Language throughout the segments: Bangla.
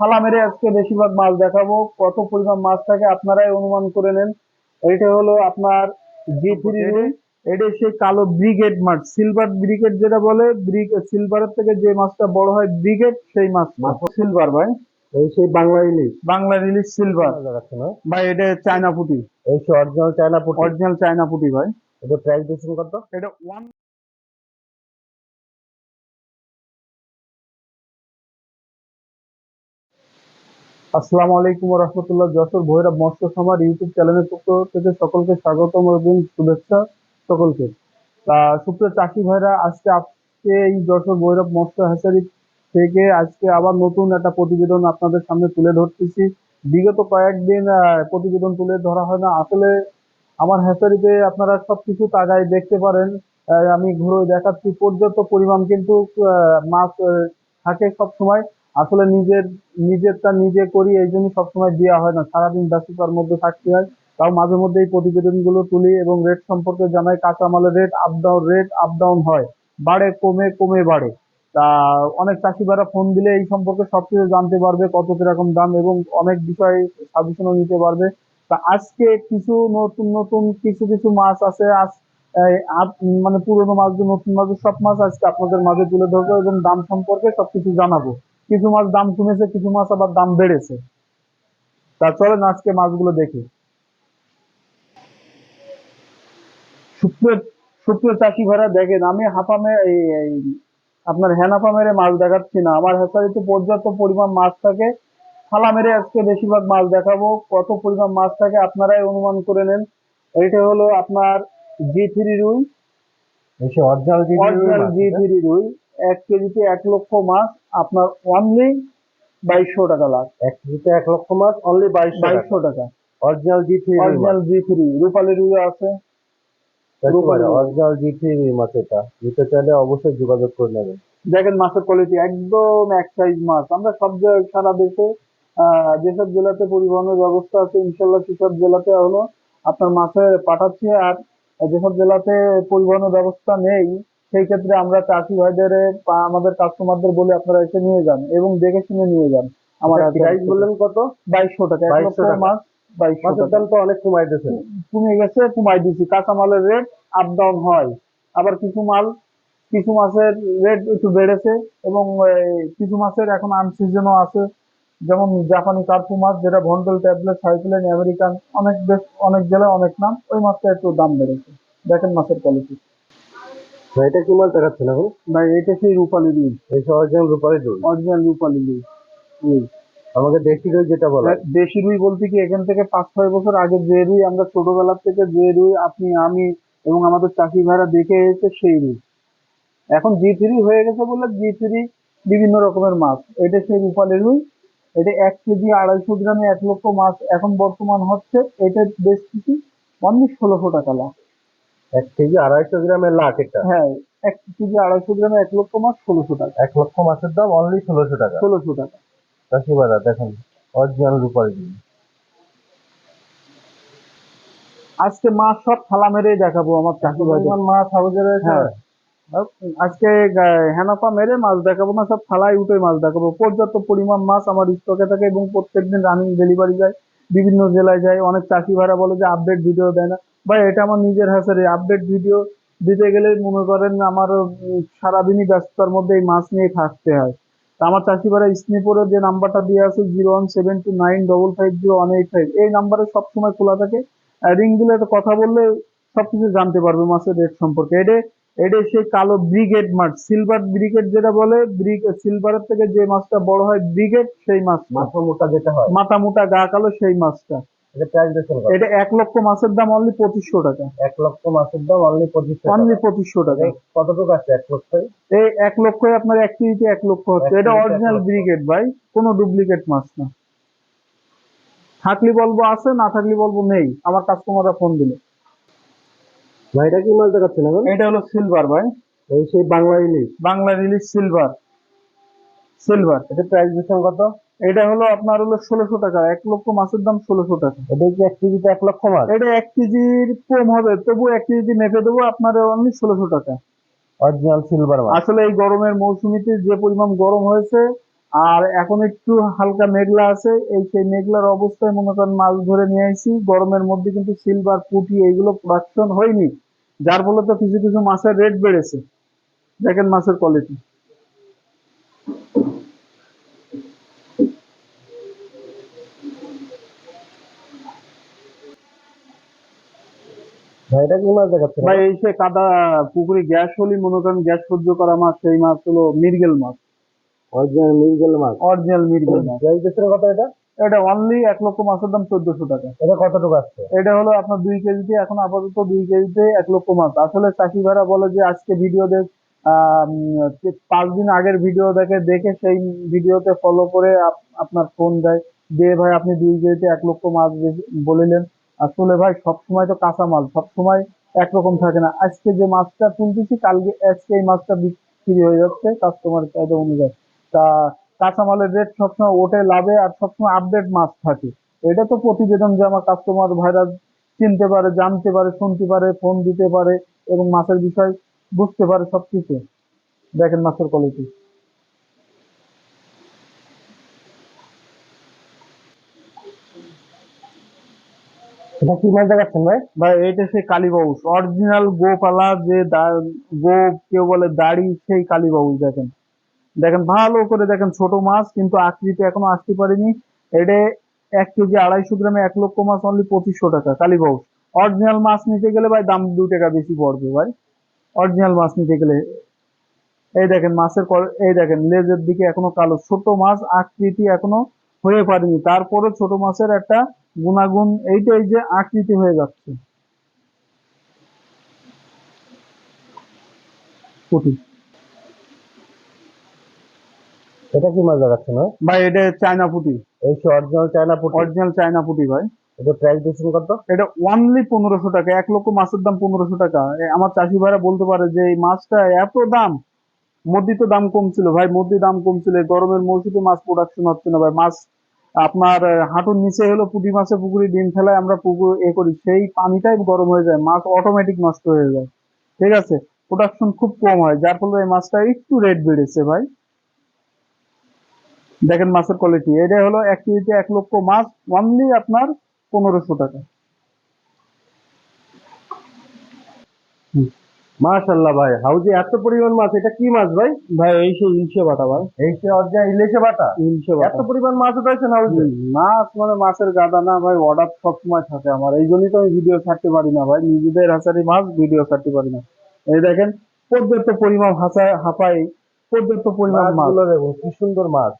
থালা মেরে আজকে বেশিরভাগ মাছ দেখাবো। কত পরিমাণ মাছ থাকে আপনারাই অনুমান করে নেন। এটা হলো আপনার জি থ্রি এটা সেই কালো ব্রিগেড মাছ সিলভার ব্রিগেড যেটা বলে ব্রিগ সিলভারের থেকে যে মাছটা বড় হয় ব্রিগেড সেই মাছ। সিলভার ভাই। এই সেই বাংলা ইলিশ। বাংলা রিলিজ সিলভার ভাই এটা চায়না পুটি। এই অরিজিনাল চায়না পুটি। অরিজিনাল চায়না পুটি ভাই। এটা প্রাইস দিচ্ছেন কত? এটা ওয়ান আসসালামু আলাইকুম রহমতুল্লাহ, যশোর ভৈরব মৎস্য সমার ইউটিউব চ্যানেলের পক্ষ থেকে সকলকে স্বাগতম এবং শুভেচ্ছা সকলকে। তা সুপ্রিয় চাষি ভাইরা, আজকে আজকে এই যশোর ভৈরব মৎস্য হ্যাচারি থেকে আজকে আবার নতুন একটা প্রতিবেদন আপনাদের সামনে তুলে ধরতেছি। বিগত কয়েকদিন প্রতিবেদন তুলে ধরা হয় না। আসলে আমার হ্যাচারিতে আপনারা সবকিছু তাগায় দেখতে পারেন। আমি ঘুরে দেখাচ্ছি। পর্যাপ্ত পরিমাণ কিন্তু মাছ থাকে সব সময় আসলে নিজের, নিজেরটা নিজে করি, এই জন্য সবসময় দেওয়া হয় না। সারাদিন ব্যস্ততার মধ্যে থাকতে হয়। তাও মাঝে মধ্যে এই প্রতিবেদনগুলো তুলি এবং রেট সম্পর্কে জানাই। কাঁচামালের rate up down rate up down হয়। বাড়ে, কমে কমে বাড়ে। তা অনেক চাষিবারা ফোন দিলে এই সম্পর্কে সবকিছু জানতে পারবে, কত কীরকম দাম এবং অনেক বিষয়ে সাজেশনও নিতে পারবে। তা আজকে কিছু নতুন নতুন কিছু কিছু মাছ আছে। আজ মানে পুরোনো মাছ, নতুন মাছ, সব মাছ আজকে আপনাদের মাঝে তুলে ধরবো এবং দাম সম্পর্কে সবকিছু জানাব। কিছু মাছ দাম কমেছে, কিছু মাছ আবার দাম বেড়েছে। তা চলেন আজকে মাছগুলো দেখি। সুপ্রিয় চাষি ভাইরা, দেখেন, আমি হাফামে এই আপনার হেনাপা মেরে মাছ দেখাচ্ছি না। আমার হেসারিতে পর্যাপ্ত পরিমাণ মাছ থাকে। থালা মেরে আজকে বেশিরভাগ মাছ দেখাবো। কত পরিমাণ মাছ থাকে আপনারাই অনুমান করে নেন। এইটা হলো আপনার জি থ্রি রুই। সেই অরিজিনাল জি অরিজিনাল জি রুই এক কেজিতে এক লক্ষ মাছ আপনার অনলি বাইশশো টাকা লাখ। এক কেজিতে এক লক্ষ মাছ অনলি বাইশশো টাকা। বাইশশো টাকা। Original G three original G three রূপালী রুই আছে। অরিজিনাল জি থ্রি মাছ এটা? নিতে চাইলে অবশ্যই যোগাযোগ করে নেবেন। দেখেন মাছের কোয়ালিটি একদম এক সাইজ মাছ। আমরা সব জায়গায় সারা দেশে যেসব জেলাতে পরিবহনের ব্যবস্থা আছে ইনশাল্লাহ সেসব জেলাতে হলো আপনার মাছের পাঠাচ্ছি। আর যেসব জেলাতে পরিবহনের ব্যবস্থা নেই সেই ক্ষেত্রে আমরা চাষি ভাইদের বা আমাদের কাস্টমারদের বলে আপনারা এসে নিয়ে যান এবং দেখে শুনে নিয়ে যান আমার প্রাইস বললেন কত? বাইশশো টাকা এক 2200 লক্ষ। মাছ মাছের দাম তো অনেক কমাই কমে গেছে কমাই দিছি কাঁচামালের রেট আপ ডাউন হয়। আবার কিছু মাল কিছু মাছের রেট একটু বেড়েছে এবং কিছু মাছের এখন আনসিজনও আছে। যেমন জাপানি কার্পু মাছ যেটা ভন্ডল ট্যাবলেট সাইক্লেন আমেরিকান অনেক দেশ অনেক জেলায় অনেক নাম ওই মাছটা একটু দাম বেড়েছে। দেখেন মাছের কোয়ালিটি তো এটা কি মাছ দেখাচ্ছেন এখন ভাই? এটা সেই রূপালি রুই এই অরিজিনাল রূপালি রুই অরিজিনাল রূপালি রুই আমাকে দেশি রুই যেটা বলা। দেশি রুই বলতে কি এখান থেকে পাঁচ ছয় বছর আগে যে রুই আমরা ছোটবেলা থেকে যে রুই আপনি আমি এবং আমাদের চাষি ভাইরা দেখে এসেছে সেই রুই। এখন জি থ্রি হয়ে গেছে বলে জি থ্রি বিভিন্ন রকমের মাছ। এটা সেই রূপালি রুই এটা এক কেজি আড়াইশো গ্রামে এক লক্ষ মাছ এখন বর্তমান হচ্ছে এটা বেশ কিছু অনলি ষোলোশো টাকা লাখ। এক কেজি আড়াইশো গ্রামের লাখ এটা? হ্যাঁ এক কেজি আড়াইশো গ্রামে এক লক্ষ মাছ ষোলোশো টাকা। এক লক্ষ মাছের দাম অনলি ষোলোশো টাকা? ষোলোশো টাকা। চাষিবারা দেখেন অরিজিনাল রূপালি রুই আজকে মাছ সব থালা মেরেই দেখাবো আমার চাষি ভাই মাছ হাউজে রয়েছে আজকে হেনাপা মেরে মাছ দেখাবো না, সব থালায় উঠে মাছ দেখাবো। পর্যাপ্ত পরিমাণ মাছ আমার স্টকে থাকে এবং প্রত্যেকদিন রানিং ডেলিভারি যায়, বিভিন্ন জেলায় যায়। অনেক চাষি ভাড়া বলে যে আপডেট ভিডিও দেয় না। ভাই, এটা আমার নিজের হাসারে। আপডেট ভিডিও দিতে গেলে মনে করেন আমার সারাদিনই ব্যস্ততার মধ্যে এই মাছ নিয়ে থাকতে হয়। তা আমার চাষি ভাড়া স্নেপরে যে নাম্বারটা দিয়ে আছে zero one seven two nine double five zero one eight five এই নাম্বারে সবসময় খোলা থাকে। রিং দিলে কথা বললে সবকিছু জানতে পারবে মাছের রেট সম্পর্কে। এটা এটা সেই কালো ব্রিগেড মাছ সিলভার ব্রিগেড যেটা বলে সিলভারের থেকে যে মাছটা বড় হয় ব্রিগেড সেই মাছ মাথা মোটা যেটা হয়। মাথা মোটা গা কালো সেই মাছটা। এটা এক লক্ষ মাছের দাম অনলি পঁচিশশো টাকা। এক লক্ষ মাছের দাম অনলি পঁচিশশো অনলি পঁচিশশো টাকা। কতটুকু আছে এক লক্ষ এই এক লক্ষ আপনার এক কেজিতে এক লক্ষ হচ্ছে। এটা অরিজিনাল ব্রিগেড ভাই কোনো ডুপ্লিকেট মাছ না। থাকলে বলব আছে না থাকলে বলব নেই। আমার কাস্টমাররা ফোন দিলে। ভাই এটা কি মাছ দেখাচ্ছেন এখন? এটা হলো সিলভার ভাই। এই সেই বাংলা ইলিশ। বাংলা রিলিজ সিলভার সিলভার এটা প্রাইস দিচ্ছেন কত? এটা হলো আপনার হলো ষোলোশো টাকা। এক লক্ষ মাছের দাম ষোলোশো টাকা। এটা কি এক কেজিতে এক লক্ষ মাছ? এটা এক কেজির কম হবে তবু এক কেজি মেপে দেবো আপনার অনলি ষোলোশো টাকা। অরিজিনাল সিলভার মাছ। আসলে এই গরমের মৌসুমিতে যে পরিমাণ গরম হয়েছে আর এখন একটু হালকা মেঘলা আছে। এই সেই মেঘলার অবস্থায় মনে করেন মাছ ধরে নিয়ে আসি গরমের মধ্যে কিন্তু সিলভার পুঁটি এইগুলো প্রোডাকশন হয়নি। যার ফলে তো কিছু কিছু মাছের রেট বেড়েছে। দেখেন মাছের কোয়ালিটি ভাই এই সে কাদা পুকুরে গ্যাস হলে মনে করেন গ্যাস সহ্য করা মাছ সেই মাছ হলো মিরগেল মাছ। অরিজিনাল মিরগেল মাছ অরিজিনাল মিরগেল মাছ প্রাইস দিচ্ছেন কত এটা? এটা অনলি এক লক্ষ মাছের দাম চোদ্দশো টাকা। এটা কতটুকু আসছে? এটা হলো আপনার দুই কেজিতে এখন আপাতত দুই কেজিতে এক লক্ষ মাছ আসলে চাষি ভাইরা বলে যে আজকে ভিডিও দেখ পাঁচ দিন আগের ভিডিও দেখে দেখে সেই ভিডিওতে ফলো করে আপনার ফোন দেয়। যে ভাই আপনি দুই কেজিতে এক লক্ষ মাছ বলিলেন। আসলে ভাই সবসময় তো কাঁচা মাল সবসময় একরকম থাকে না। আজকে যে মাছটা তুলতেছি কালকে আজকে এই মাছটা বিক্রি হয়ে যাচ্ছে কাস্টমার চাহিদা অনুযায়ী। তা কাঁচা মালের রেট সবসময় ওঠে, লাভে আর সবসময় আপডেট মাছ থাকে। এটা তো প্রতিবেদন যে আমার কাস্টমার ভাইরা চিনতে পারে, জানতে পারে, শুনতে পারে ফোন দিতে পারে এবং মাছের বিষয় বুঝতে পারে সবকিছু। দেখেন মাছের কোয়ালিটি এটা কি মাছ দেখাচ্ছেন ভাই? ভাই এটা সেই কালীবাউস অরিজিনাল গোপালা যে গো কেউ বলে দাড়ি, সেই কালীবাউস দেখেন। দেখেন ভালো করে দেখেন ছোট মাছ, কিন্তু আকৃতি এখনও আসতে পারেনি। এটা এক কেজি আড়াইশো গ্রামে, এক লক্ষ মাছ অনলি পঁচিশশো টাকা কালীবাউস অরিজিনাল মাছ নিতে গেলে ভাই দাম দু টাকা বেশি পড়বে ভাই। অরিজিনাল মাছ নিতে গেলে। এই দেখেন মাছের এই দেখেন লেজের দিকে এখনও কালো, ছোট মাছ আকৃতি এখনও হয়ে পারেনি। তারপরে ছোট মাছের একটা গুণাগুণ, এইটাই যে আকৃতি হয়ে যাচ্ছে পুঁটি এটা কি মাছ দেখাচ্ছেন ভাই ভাই এটা চায়না পুঁটি। এই অরিজিনাল চায়না পুটি? অরিজিনাল চায়না পুঁটি ভাই। এটা প্রাইস দিচ্ছেন কত? এটা অনলি পনেরোশো টাকা। এক লক্ষ মাছের দাম পনেরোশো টাকা। আমার চাষি ভাইরা বলতে পারে যে এই মাছটা এত দাম। মধ্যে তো দাম কম ছিল ভাই মধ্যে দাম কম ছিল এই গরমের মৌসুমে মাছ প্রোডাকশন হচ্ছে না ভাই। মাছ আপনার হাঁটুর নিচে হলো পুঁটি মাছের পুকুরে ডিম ফেলায় আমরা পুকুর এ করি। সেই পানিটাই গরম হয়ে যায়। মাছ অটোমেটিক নষ্ট হয়ে যায়। ঠিক আছে? প্রোডাকশন খুব কম হয়। যার ফলে এই মাছটা একটু রেট বেড়েছে ভাই। দেখেন মাছের কোয়ালিটি এটা হলো এক কেজিতে এক লক্ষ মাছ অনলি আপনার পনেরোশো টাকা। মাশাল্লাহ ভাই হাউজে এত পরিমাণ মাছ এটা কি মাছ ভাই? ভাই এই সেই ইলশে বাটা ভাই। এই সে ইলিশে বাটা? ইলশে এত পরিমাণ মাছ উঠাইছেন হাউজে মাছ মানে মাছের গাদা না ভাই অর্ডার সবসময় থাকে আমার। এই জন্যই তো আমি ভিডিও ছাড়তে পারি না ভাই নিজেদের হাসারি মাছ ভিডিও ছাড়তে পারি না। এই দেখেন পর্যাপ্ত পরিমাণ হাসা হাঁপাই পর্যাপ্ত পরিমাণ মাছ। দেখুন কি সুন্দর মাছ।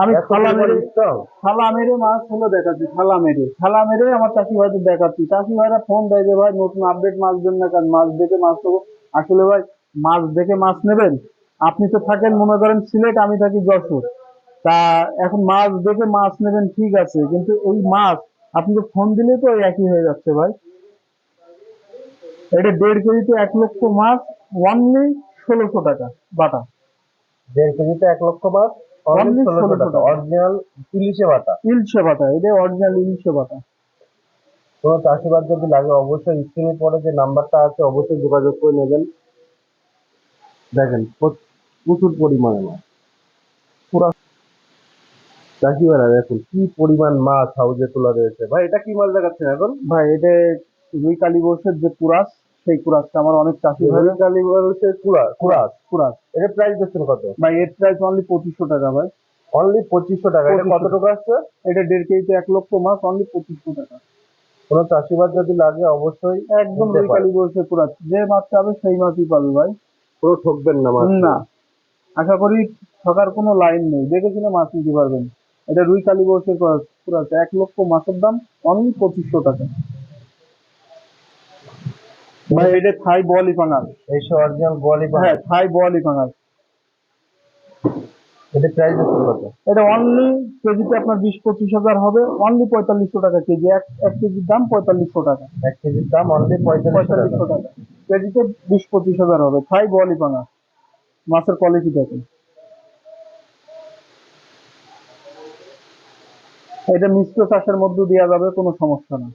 আমি থালা মেরে। থালা মেরে মাছ হলো দেখাচ্ছি থালা মেরে। থালা মেরে আমার চাষি ভাইদের দেখাচ্ছি। চাষি ভাইরা ফোন দেয় যে ভাই নতুন আপডেট মাছ দেন না কারণ মাছ দেখে মাছ নেব? আসলে ভাই মাছ দেখে মাছ নেবেন? আপনি তো থাকেন মনে করেন সিলেট আমি থাকি যশোর। তা এখন মাছ দেখে মাছ নেবেন ঠিক আছে কিন্তু এই মাছ আপনি তো ফোন দিলে তো ওই একই হয়ে যাচ্ছে ভাই। এটা দেড় কেজিতে এক লক্ষ মাছ অনলি ষোলোশো টাকা বাটা। দেড় কেজিতে এক লক্ষ মাছ। Only ষোলোশো 1600 টাকা টাকা। অরিজিনাল ইলিশে বাটা। ইলশে বাটা এটা অরিজিনাল ইলশে বাটা। কোনো চাষিবাদ যদি লাগে অবশ্যই স্ক্রিনে পরে যে নাম্বারটা আছে অবশ্যই যোগাযোগ করে নেবেন। দেখেন প্রচুর পরিমাণে মাছ। পুরা চাষিবারা দেখুন কি পরিমাণ মাছ হাউজে তোলা রয়েছে। ভাই এটা কি মাছ দেখাচ্ছেন এখন? ভাই এটা রুই কালী বর্ষের যে কুরাস সেই কুরাসটা আমার অনেক চাষি ভাই। হচ্ছে কুড়াস কুরাস। এটা প্রাইস দিচ্ছেন কত? ভাই এর প্রাইস অনলি পঁচিশশো টাকা ভাই। অনলি পঁচিশশো টাকা। এটা 2500 কতটুকু আসছে? এটা দেড় কেজিতে এক লক্ষ মাছ অনলি পঁচিশশো টাকা। কোনো চাষিবাদ যদি লাগে অবশ্যই একদম রুই কালী বর্ষের কুরাস। যে মাছ চাবে সেই মাছই পাবে ভাই। পুরো ঠকবেন না মাছ। না। আশা করি ঠকার কোনো লাইন নেই। দেখে শুনে মাছ নিতে পারবেন। এটা রুই কালী বর্ষের কুরাস এক লক্ষ মাছের দাম অনলি পঁচিশশো টাকা। ভাই এটা থাই বলি পাঙাল এইসব অরিজিনাল গোয়ালি পাখি হ্যাঁ থাই বলি পাঙাল এটা প্রাইস কত? এটা অনলি কেজিতে আপনার বিশ পঁচিশ হাজার হবে। অনলি পঁয়তাল্লিশশো টাকা কেজি। এক এক কেজির দাম পঁয়তাল্লিশশো টাকা। এক কেজির দাম অনলি পঁয়তাল্লিশশো টাকা। কেজিতে বিশ পঁচিশ হাজার হবে। থাই বলি পাঙা মাছের কোয়ালিটি দেখেন। এটা মিশ্র চাষের মধ্যে দেওয়া যাবে কোনো সমস্যা না।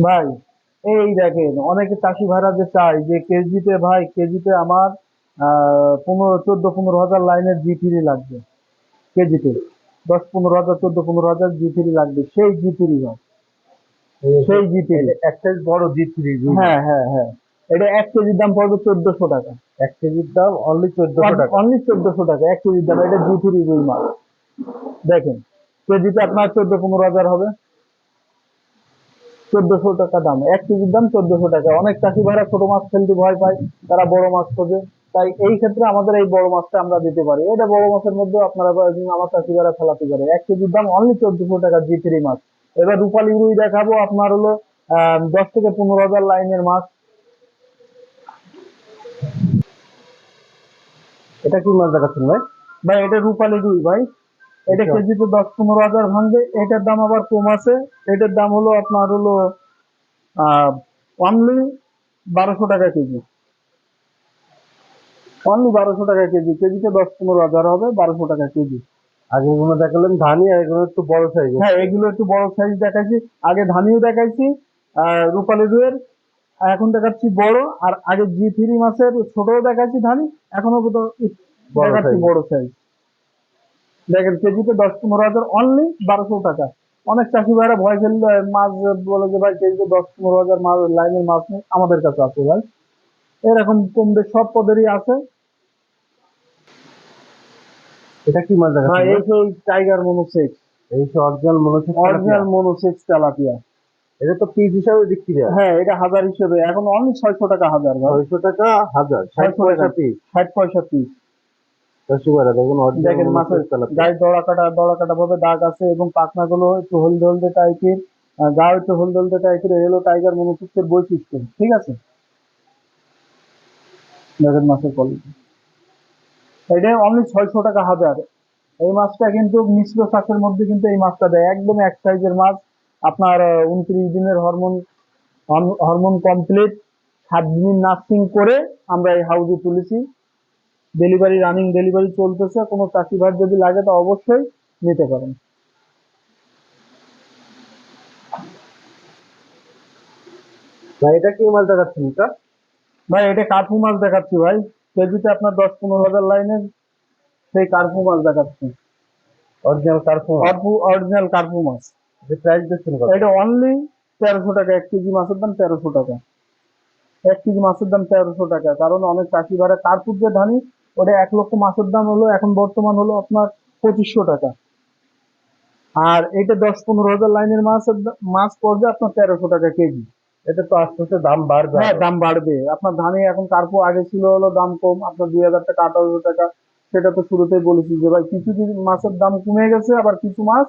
ভাই এই দেখেন অনেকে চাষি ভাইরা যে চায় যে কেজিতে ভাই কেজিতে আমার পনেরো চোদ্দ পনেরো হাজার লাইনের জি থ্রি লাগবে। কেজিতে দশ পনেরো হাজার চোদ্দ পনেরো হাজার জি থ্রি লাগবে। সেই জি থ্রি ভাই। সেই জি থ্রি এক সাইজ বড় জি থ্রি হ্যাঁ হ্যাঁ হ্যাঁ। এটা এক কেজির দাম পড়বে চোদ্দশো টাকা। এক কেজির দাম অনলি চোদ্দশো টাকা। অনলি চোদ্দশো টাকা এক কেজির দাম। এটা জি থ্রি রুই মাছ। দেখেন কেজিতে আপনার চোদ্দ পনেরো হাজার হবে। চোদ্দশো টাকা দাম। এক কেজির দাম চোদ্দশো টাকা। অনেক চাষি ভাইরা ছোট মাছ ফেলতে ভয় পায়, তারা বড় মাছ খোঁজে। তাই এই ক্ষেত্রে আমাদের এই বড় মাছটা আমরা দিতে পারি। এটা বড় মাছের মধ্যে আপনারা আমার চাষি ভাইরা ফেলাতে পারে। এক কেজির দাম অনলি চোদ্দশো টাকা জি থ্রি মাছ। এবার রূপালী রুই দেখাবো, আপনার হলো দশ থেকে পনেরো হাজার লাইনের মাছ। এটা কি মাছ দেখাচ্ছেন ভাই? ভাই, এটা রূপালী রুই ভাই। এটা। কেজিতে দশ পনেরো হাজার ভাঙবে। এটার দাম আবার কম আছে। এটার দাম হলো আপনার হলো অনলি বারোশো টাকা কেজি। অনলি বারোশো টাকা কেজি। কেজিতে দশ পনেরো হাজার হবে বারোশো টাকা কেজি। আগে এগুলো দেখালেন ধানি আর এগুলো একটু বড় সাইজ হ্যাঁ এগুলো একটু বড় সাইজ দেখাইছি। আগে ধানিও দেখাইছি রূপালী রুইয়ের এখন দেখাচ্ছি বড় আর আগে জি থ্রি মাসের ছোটও দেখাচ্ছি ধানি। এখনও দেখাচ্ছি বড় সাইজ দেখেন কেজিতে দশ পনেরো হাজার অনলি বারোশো টাকা। অনেক চাষি ভাইরা ভয় ফেললে মাছ বলে যে ভাই কেজিতে দশ পনেরো হাজার মাছ লাইনের মাছ নেই আমাদের কাছে আছে ভাই। এরকম কম বেশ সব পদেরই আছে। এটা কি মাছ দেখাচ্ছেন এই সেই টাইগার মনোসেক্স এই সে অরিজিনাল মনে হচ্ছে অরিজিনাল মনোসেক্স তেলাপিয়া এটা তো পিস হিসাবে বিক্রি হয় হ্যাঁ এটা হাজার হিসেবে। এখন অনলি ছয়শো টাকা হাজার ছয়শো টাকা হাজার ষাট পয়সা পিস ষাট পয়সা পিস দশটি করে দেখুন দেখেন মাছের গায়ে দড়া কাটা দড়া কাটা ভাবে দাগ আছে এবং পাখনাগুলো একটু হলদে হলদে টাইপের গা একটু হলদে হলদে টাইপের এলো টাইগার মনোসিক্সের বৈশিষ্ট্য ঠিক আছে? দেখেন মাছের কোয়ালিটি এটা অনলি ছয়শো টাকা হাজার। এই মাছটা কিন্তু মিশ্র চাষের মধ্যে কিন্তু এই মাছটা দেয়। একদম এক সাইজের মাছ। আপনার উনত্রিশ দিনের হরমোন হরমোন কমপ্লিট সাত দিন নার্সিং করে আমরা এই হাউজে তুলেছি। ডেলিভারি রানিং ডেলিভারি চলতেছে কোনো চাষি ভাই যদি লাগে তো অবশ্যই নিতে পারেন। ভাই এটা কি মাছ দেখাচ্ছেন এটা? ভাই এটা কার্পু মাছ দেখাচ্ছি ভাই। কেজিতে আপনার দশ পনেরো হাজার লাইনের সেই কার্পু মাছ দেখাচ্ছি। অরিজিনাল কার্পু কার্পু অরিজিনাল কার্পু মাছ প্রাইস দিচ্ছেন এটা অনলি তেরোশো টাকা এক কেজি মাছের দাম তেরোশো টাকা। এক কেজি মাছের দাম তেরোশো টাকা। কারণ অনেক চাষি ভাড়া কার্পুর যে ধানি ওটা এক লক্ষ মাছের দাম হলো এখন বর্তমান হলো আপনার পঁচিশশো টাকা। আর এটা দশ পনেরো হাজার লাইনের মাছের মাছ পড়বে আপনার তেরোশো টাকা কেজি। এটা তো আস্তে আস্তে দাম বাড়বে হ্যাঁ দাম বাড়বে। আপনার ধানে এখন কার্পো আগে ছিল হলো দাম কম আপনার দুই হাজার টাকা আঠারোশো টাকা। সেটা তো শুরুতেই বলেছি যে ভাই কিছু কিছু মাছের দাম কমে গেছে আবার কিছু মাছ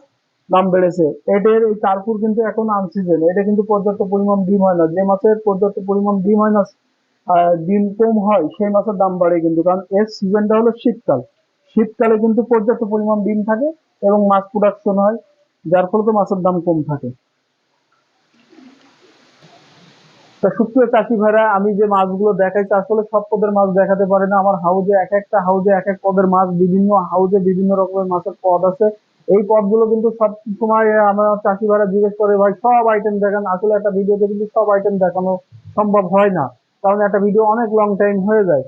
দাম বেড়েছে। এটার এই কার্পুর কিন্তু এখন আনসিজন এটা কিন্তু পর্যাপ্ত পরিমাণ ডিম হয় না। যে মাছের পর্যাপ্ত পরিমাণ ডিম হয় না ডিম কম হয়, সেই মাছের দাম বাড়ে কিন্তু, কারণ এর সিজনটা হলো শীতকাল। শীতকালে কিন্তু পর্যাপ্ত পরিমাণ ডিম থাকে এবং মাছ প্রোডাকশন হয়, যার ফলে তো মাছের দাম কম থাকে। তা সুপ্রিয় চাষি ভাইরা, আমি যে মাছগুলো দেখাইছি আসলে সব পদের মাছ দেখাতে পারি না। আমার হাউজে এক একটা, হাউজে এক এক পদের মাছ, বিভিন্ন হাউজে বিভিন্ন রকমের মাছের পদ আছে। এই পদগুলো কিন্তু সব সময় আমরা চাষি ভাইরা জিজ্ঞেস করে, ভাই, সব আইটেম দেখান। আসলে একটা ভিডিওতে কিন্তু সব আইটেম দেখানো সম্ভব হয় না। কারণ একটা ভিডিও অনেক লং টাইম হয়ে যায়।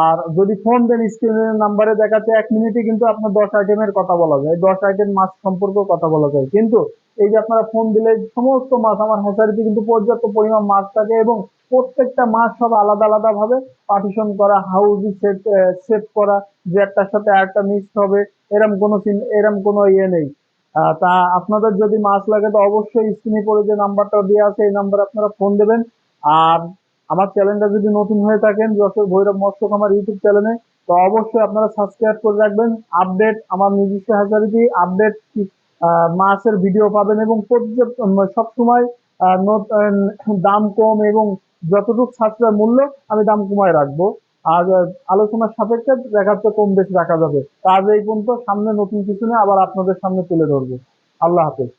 আর যদি ফোন দেন স্ক্রিনের নাম্বারে দেখাচ্ছে, এক মিনিটে কিন্তু আপনার দশ আইটেমের কথা বলা যায়। দশ আইটেম মাছ সম্পর্কেও কথা বলা যায়। কিন্তু এই যে আপনারা ফোন দিলে সমস্ত মাছ আমার হ্যাচারিতে কিন্তু পর্যাপ্ত পরিমাণ মাছ থাকে এবং প্রত্যেকটা মাছ সব আলাদা আলাদা ভাবে পার্টিশন করা হাউস সেট সেট করা, যে একটার সাথে আরেকটা মিক্সড হবে, এরম কোনো এরম কোনো ইয়ে নেই। তা আপনাদের যদি মাছ লাগে তো অবশ্যই স্ক্রিনে পড়ে যে নাম্বারটা দেওয়া আছে, এই নাম্বারে আপনারা ফোন দেবেন। আর আমার চ্যানেলটা যদি নতুন হয়ে থাকেন যশোর ভৈরব মৎস্য আমার ইউটিউব চ্যানেলে তো অবশ্যই আপনারা সাবস্ক্রাইব করে রাখবেন। আপডেট আমার নিজস্ব হ্যাচারিতে আপডেট মাছের ভিডিও পাবেন এবং সব সময় দাম কম এবং যতটুকু সাশ্রয় মূল্য আমি দাম কমায় রাখব। আর আলোচনার সাপেক্ষে দেখা যাচ্ছে কম বেশি রাখা যাবে। তা আজ এই পর্যন্ত, সামনে নতুন কিছু নিয়ে আবার আপনাদের সামনে তুলে ধরবো। আল্লাহ হাফেজ।